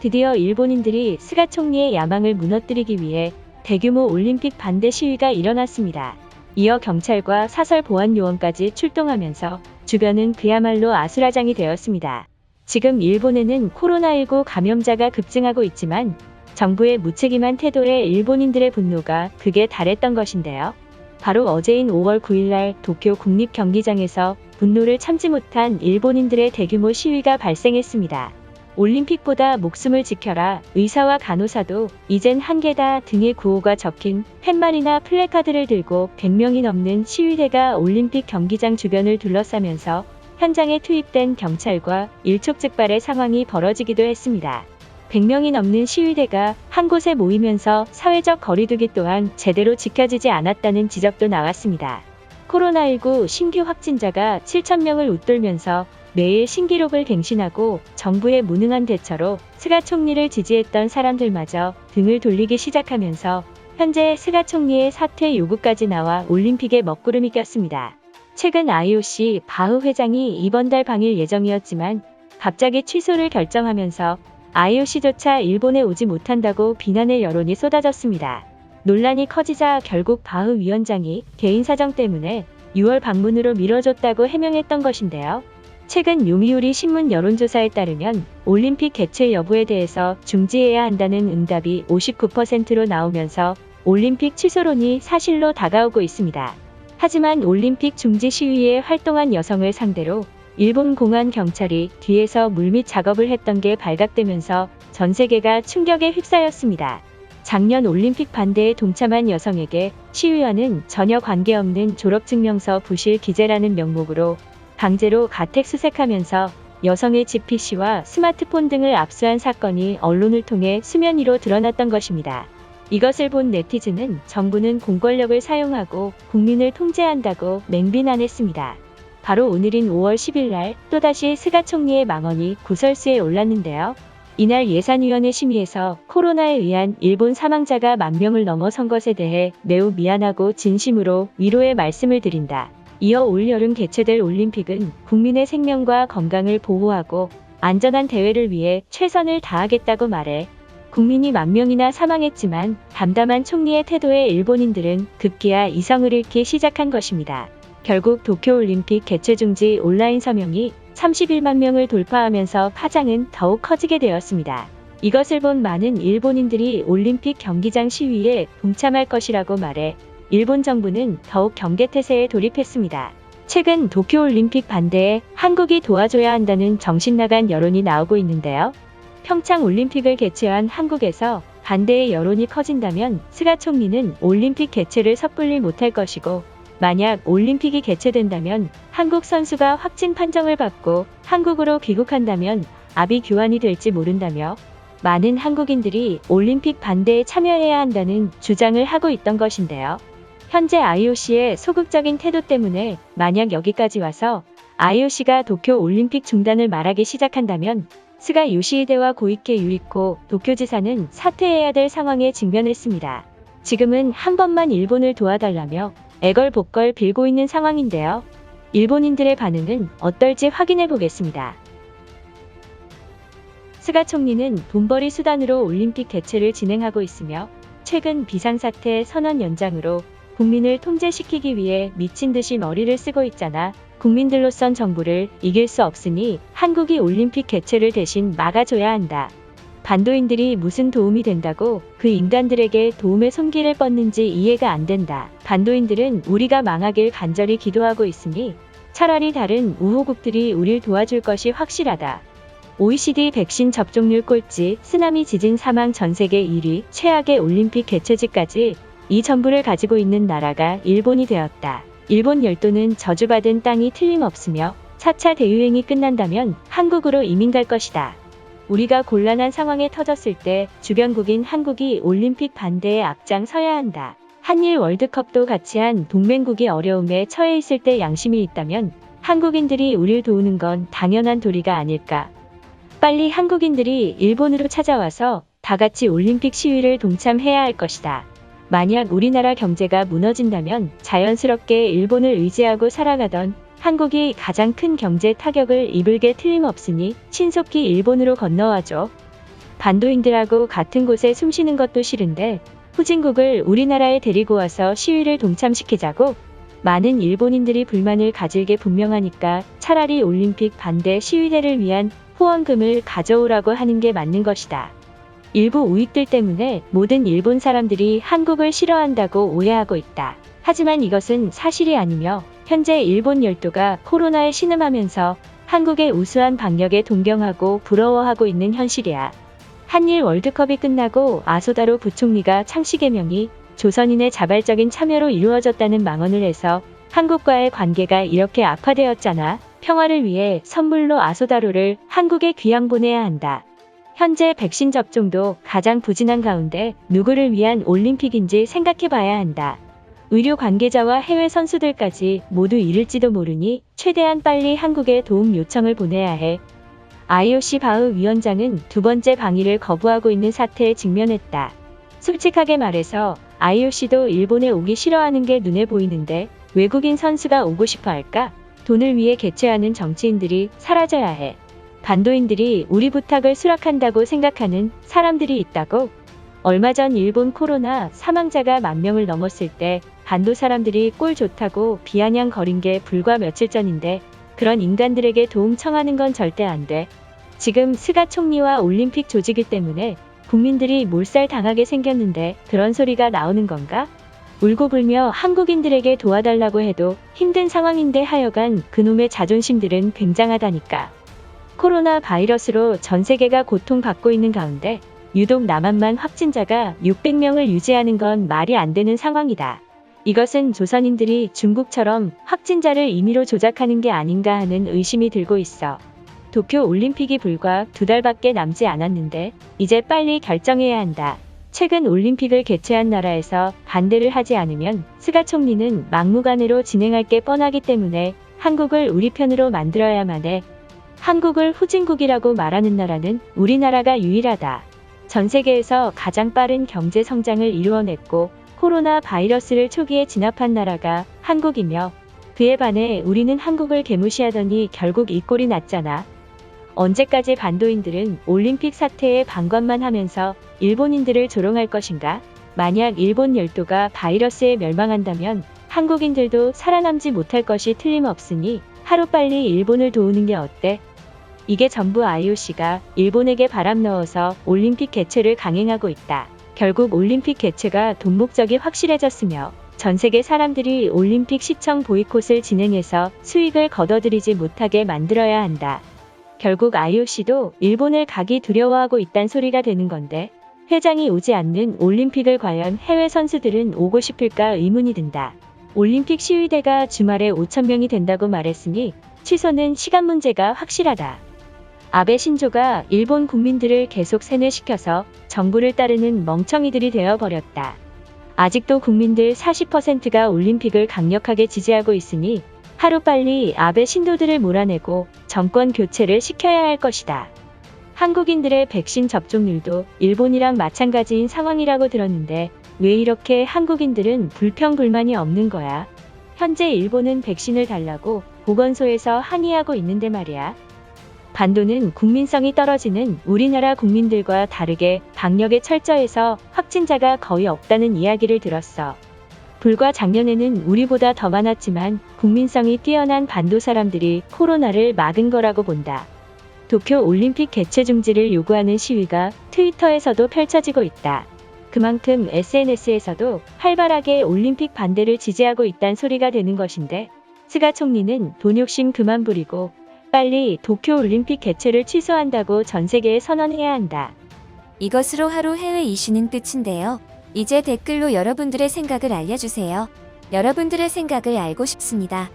드디어 일본인들이 스가 총리의 야망을 무너뜨리기 위해 대규모 올림픽 반대 시위가 일어났습니다. 이어 경찰과 사설 보안 요원까지 출동하면서 주변은 그야말로 아수라장이 되었습니다. 지금 일본에는 코로나19 감염자가 급증하고 있지만 정부의 무책임한 태도에 일본인들의 분노가 극에 달했던 것인데요. 바로 어제인 5월 9일날 도쿄 국립경기장에서 분노를 참지 못한 일본인들의 대규모 시위가 발생했습니다. 올림픽보다 목숨을 지켜라 의사와 간호사도 이젠 한계다 등의 구호가 적힌 팻말이나 플래카드를 들고 100명이 넘는 시위대가 올림픽 경기장 주변을 둘러싸면서 현장에 투입된 경찰과 일촉즉발의 상황이 벌어지기도 했습니다. 100명이 넘는 시위대가 한 곳에 모이면서 사회적 거리두기 또한 제대로 지켜지지 않았다는 지적도 나왔습니다. 코로나19 신규 확진자가 7천명을 웃돌면서 매일 신기록을 갱신하고 정부의 무능한 대처로 스가 총리를 지지했던 사람들마저 등을 돌리기 시작하면서 현재 스가 총리의 사퇴 요구까지 나와 올림픽에 먹구름이 꼈습니다. 최근 IOC 바흐 회장이 이번 달 방일 예정이었지만 갑자기 취소를 결정하면서 IOC조차 일본에 오지 못한다고 비난의 여론이 쏟아졌습니다. 논란이 커지자 결국 바흐 위원장이 개인 사정 때문에 6월 방문으로 미뤄졌다고 해명했던 것인데요. 최근 요미우리 신문 여론조사에 따르면 올림픽 개최 여부에 대해서 중지해야 한다는 응답이 59%로 나오면서 올림픽 취소론이 사실로 다가오고 있습니다. 하지만 올림픽 중지 시위에 활동한 여성을 상대로 일본 공안 경찰이 뒤에서 물밑 작업을 했던 게 발각되면서 전 세계가 충격에 휩싸였습니다. 작년 올림픽 반대에 동참한 여성에게 시위와는 전혀 관계없는 졸업증명서 부실 기재라는 명목으로 강제로 가택 수색하면서 여성의 GPC와 스마트폰 등을 압수한 사건이 언론을 통해 수면 위로 드러났던 것입니다. 이것을 본 네티즌은 정부는 공권력을 사용하고 국민을 통제한다고 맹비난했습니다. 바로 오늘인 5월 10일 날 또다시 스가 총리의 망언이 구설수에 올랐는데요. 이날 예산위원회 심의에서 코로나에 의한 일본 사망자가 만 명을 넘어선 것에 대해 매우 미안하고 진심으로 위로의 말씀을 드린다. 이어 올여름 개최될 올림픽은 국민의 생명과 건강을 보호하고 안전한 대회를 위해 최선을 다하겠다고 말해 국민이 만 명이나 사망했지만 담담한 총리의 태도에 일본인들은 급기야 이성을 잃기 시작한 것입니다. 결국 도쿄올림픽 개최 중지 온라인 서명이 31만 명을 돌파하면서 파장은 더욱 커지게 되었습니다. 이것을 본 많은 일본인들이 올림픽 경기장 시위에 동참할 것이라고 말해 일본 정부는 더욱 경계태세에 돌입했습니다. 최근 도쿄올림픽 반대에 한국이 도와줘야 한다는 정신나간 여론이 나오고 있는데요. 평창 올림픽을 개최한 한국에서 반대의 여론이 커진다면 스가 총리는 올림픽 개최를 섣불리 못할 것이고 만약 올림픽이 개최된다면 한국 선수가 확진 판정을 받고 한국으로 귀국한다면 아비 교환이 될지 모른다며 많은 한국인들이 올림픽 반대에 참여해야 한다는 주장을 하고 있던 것인데요. 현재 IOC의 소극적인 태도 때문에 만약 여기까지 와서 IOC가 도쿄 올림픽 중단을 말하기 시작한다면 스가 요시히데와 고이케 유리코 도쿄지사는 사퇴해야 될 상황에 직면했습니다. 지금은 한 번만 일본을 도와달라며 애걸복걸 빌고 있는 상황인데요. 일본인들의 반응은 어떨지 확인해 보겠습니다. 스가 총리는 돈벌이 수단으로 올림픽 개최를 진행하고 있으며 최근 비상사태 선언 연장으로 국민을 통제시키기 위해 미친 듯이 머리를 쓰고 있잖아. 국민들로선 정부를 이길 수 없으니 한국이 올림픽 개최를 대신 막아줘야 한다. 반도인들이 무슨 도움이 된다고 그 인간들에게 도움의 손길을 뻗는지 이해가 안 된다. 반도인들은 우리가 망하길 간절히 기도하고 있으니 차라리 다른 우호국들이 우릴 도와줄 것이 확실하다. OECD 백신 접종률 꼴찌, 쓰나미 지진 사망 전 세계 1위, 최악의 올림픽 개최지까지 이 전부를 가지고 있는 나라가 일본이 되었다. 일본 열도는 저주받은 땅이 틀림없으며 4차 대유행이 끝난다면 한국으로 이민 갈 것이다. 우리가 곤란한 상황에 터졌을 때 주변국인 한국이 올림픽 반대에 앞장서야 한다. 한일 월드컵도 같이 한 동맹국이 어려움에 처해 있을 때 양심이 있다면 한국인들이 우릴 도우는 건 당연한 도리가 아닐까. 빨리 한국인들이 일본으로 찾아와서 다 같이 올림픽 시위를 동참해야 할 것이다. 만약 우리나라 경제가 무너진다면 자연스럽게 일본을 의지하고 살아가던 한국이 가장 큰 경제 타격을 입을 게 틀림없으니 신속히 일본으로 건너와줘. 반도인들하고 같은 곳에 숨쉬는 것도 싫은데 후진국을 우리나라에 데리고 와서 시위를 동참시키자고 많은 일본인들이 불만을 가질 게 분명하니까 차라리 올림픽 반대 시위대를 위한 후원금을 가져오라고 하는 게 맞는 것이다. 일부 우익들 때문에 모든 일본 사람들이 한국을 싫어한다고 오해하고 있다. 하지만 이것은 사실이 아니며 현재 일본 열도가 코로나에 신음하면서 한국의 우수한 방역에 동경하고 부러워하고 있는 현실이야. 한일 월드컵이 끝나고 아소다로 부총리가 창씨 개명이 조선인의 자발적인 참여로 이루어졌다는 망언을 해서 한국과의 관계가 이렇게 악화되었잖아. 평화를 위해 선물로 아소다로를 한국에 귀양 보내야 한다. 현재 백신 접종도 가장 부진한 가운데 누구를 위한 올림픽인지 생각해 봐야 한다. 의료 관계자와 해외 선수들까지 모두 잃을지도 모르니 최대한 빨리 한국에 도움 요청을 보내야 해. IOC 바흐 위원장은 두 번째 방위를 거부하고 있는 사태에 직면했다. 솔직하게 말해서 IOC도 일본에 오기 싫어하는 게 눈에 보이는데 외국인 선수가 오고 싶어 할까? 돈을 위해 개최하는 정치인들이 사라져야 해. 반도인들이 우리 부탁을 수락한다고 생각하는 사람들이 있다고? 얼마 전 일본 코로나 사망자가 만 명을 넘었을 때 반도 사람들이 꼴 좋다고 비아냥거린 게 불과 며칠 전인데 그런 인간들에게 도움 청하는 건 절대 안 돼. 지금 스가 총리와 올림픽 조직일 때문에 국민들이 몰살 당하게 생겼는데 그런 소리가 나오는 건가? 울고 불며 한국인들에게 도와달라고 해도 힘든 상황인데 하여간 그놈의 자존심들은 굉장하다니까. 코로나 바이러스로 전 세계가 고통받고 있는 가운데 유독 남한만 확진자가 600명을 유지하는 건 말이 안 되는 상황이다. 이것은 조선인들이 중국처럼 확진자를 임의로 조작하는 게 아닌가 하는 의심이 들고 있어. 도쿄 올림픽이 불과 두 달밖에 남지 않았는데 이제 빨리 결정해야 한다. 최근 올림픽을 개최한 나라에서 반대를 하지 않으면 스가 총리는 막무가내로 진행할 게 뻔하기 때문에 한국을 우리 편으로 만들어야만 해. 한국을 후진국이라고 말하는 나라는 우리나라가 유일하다. 전 세계에서 가장 빠른 경제 성장을 이루어냈고 코로나 바이러스를 초기에 진압한 나라가 한국이며 그에 반해 우리는 한국을 개무시하더니 결국 이 꼴이 났잖아. 언제까지 반도인들은 올림픽 사태에 방관만 하면서 일본인들을 조롱할 것인가? 만약 일본 열도가 바이러스에 멸망한다면 한국인들도 살아남지 못할 것이 틀림없으니 하루빨리 일본을 도우는 게 어때? 이게 전부 IOC가 일본에게 바람 넣어서 올림픽 개최를 강행하고 있다. 결국 올림픽 개최가 돈 목적이 확실해졌으며 전 세계 사람들이 올림픽 시청 보이콧을 진행해서 수익을 거둬들이지 못하게 만들어야 한다. 결국 IOC도 일본을 가기 두려워하고 있단 소리가 되는 건데 회장이 오지 않는 올림픽을 과연 해외 선수들은 오고 싶을까 의문이 든다. 올림픽 시위대가 주말에 5천 명이 된다고 말했으니 취소는 시간 문제가 확실하다. 아베 신조가 일본 국민들을 계속 세뇌시켜서 정부를 따르는 멍청이들이 되어버렸다. 아직도 국민들 40%가 올림픽을 강력하게 지지하고 있으니 하루빨리 아베 신도들을 몰아내고 정권 교체를 시켜야 할 것이다. 한국인들의 백신 접종률도 일본이랑 마찬가지인 상황이라고 들었는데 왜 이렇게 한국인들은 불평불만이 없는 거야? 현재 일본은 백신을 달라고 보건소에서 항의하고 있는데 말이야. 반도는 국민성이 떨어지는 우리나라 국민들과 다르게 방역에 철저해서 확진자가 거의 없다는 이야기를 들었어. 불과 작년에는 우리보다 더 많았지만 국민성이 뛰어난 반도 사람들이 코로나를 막은 거라고 본다. 도쿄 올림픽 개최 중지를 요구하는 시위가 트위터에서도 펼쳐지고 있다. 그만큼 SNS에서도 활발하게 올림픽 반대를 지지하고 있단 소리가 되는 것인데 스가 총리는 돈 욕심 그만 부리고 빨리 도쿄 올림픽 개최를 취소한다고 전 세계에 선언해야 한다. 이것으로 하루 해외 이슈는 끝인데요. 이제 댓글로 여러분들의 생각을 알려주세요. 여러분들의 생각을 알고 싶습니다.